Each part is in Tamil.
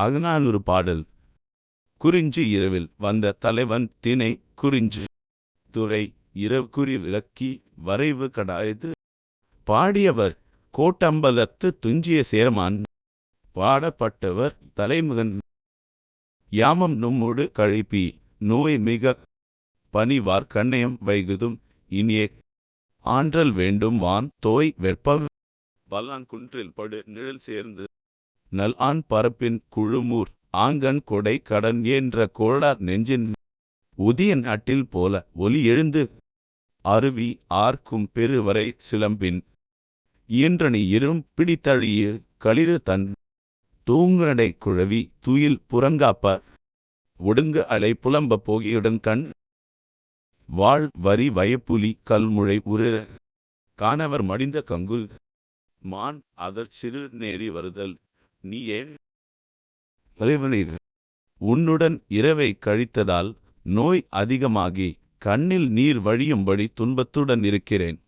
அகநானூறு பாடல். குறிஞ்சி இரவில் வந்த தலைவன் தினை குறிஞ்சி. துறை இரவுக்குறி விளக்கி வரைவு கடாயது. பாடியவர் கோட்டம்பலத்து துஞ்சிய சேரமான். பாடப்பட்டவர் தலைமுகன். யாமம் நும்மொடு கழிப்பி நோய் மிக. பனிவார் கண்ணயம் வைகுதும் இனியே. ஆன்றல் வேண்டும் வான் தோய் வெப்பம். பல்லான் குன்றில் படு நிழல் சேர்ந்து. நல் ஆண் பரப்பின் குழுமூர் ஆங்கன் கொடை கடன் என்ற கோழார் நெஞ்சின் உதிய நாட்டில் போல ஒலி எழுந்து அருவி ஆர்க்கும் பெருவரை சிலம்பின். இயன்றனி இரும் பிடித்தழிய களிறு தன் தூங்கடை குழவி துயில் புறங்காப்ப ஒடுங்கு அலை புலம்ப போகியுடன் கண் வாழ் வரி வயப்புலி கல்முழை உரு காணவர் மடிந்த கங்குல் மான் அதற் சிறு நேரி வருதல் நீ ஏன் உன்னுடன் இரவை கழித்ததால் நோய் அதிகமாகி கண்ணில் நீர் வழியும்படி துன்பத்துடன் இருக்கிறேன்.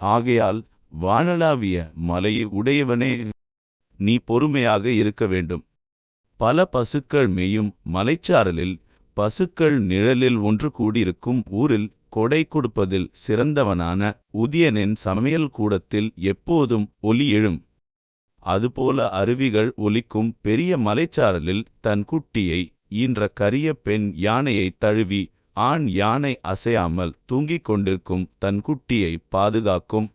ஆகையால் வானளாவிய மலையை உடையவனே நீ பொறுமையாக இருக்க வேண்டும். பல பசுக்கள் மேயும் மலைச்சாரலில் பசுக்கள் நிழலில் ஒன்று கூடியிருக்கும் ஊரில் கொடை கொடுப்பதில் சிறந்தவனான உதியனின் சமையல் கூடத்தில் எப்போதும் ஒலி எழும். அதுபோல அருவிகள் ஒலிக்கும் பெரிய மலைச்சாரலில் தன் குட்டியை ஈன்ற கரிய பெண் யானையை தழுவி ஆண் யானை அசையாமல் தூங்கிக் கொண்டிருக்கும் தன் குட்டியை பாதுகாக்கும்.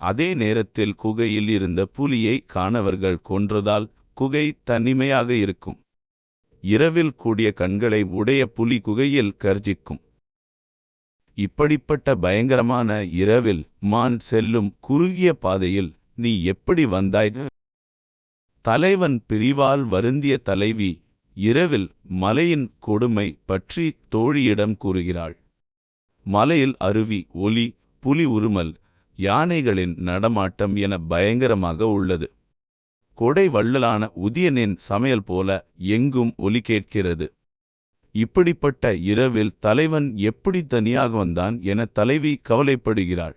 அதே நேரத்தில் குகையில் இருந்த புலியை காணவர்கள் கொன்றதால் குகை தனிமையாக இருக்கும். இரவில் கூடிய கண்களை உடைய புலி குகையில் கர்ஜிக்கும். இப்படிப்பட்ட பயங்கரமான இரவில் மான் செல்லும் குறுகிய பாதையில் நீ எப்படி வந்தாய்? தலைவன் பிரிவால் வருந்திய தலைவி இரவில் மலையின் கொடுமை பற்றி தோழியிடம் கூறுகிறாள். மலையில் அருவி ஒலி புலி உருமல் யானைகளின் நடமாட்டம் என பயங்கரமாக உள்ளது. கொடை வள்ளலான உதியனின் சமையல் போல எங்கும் ஒலி கேட்கிறது. இப்படிப்பட்ட இரவில் தலைவன் எப்படி தனியாக வந்தான் என தலைவி கவலைப்படுகிறாள்.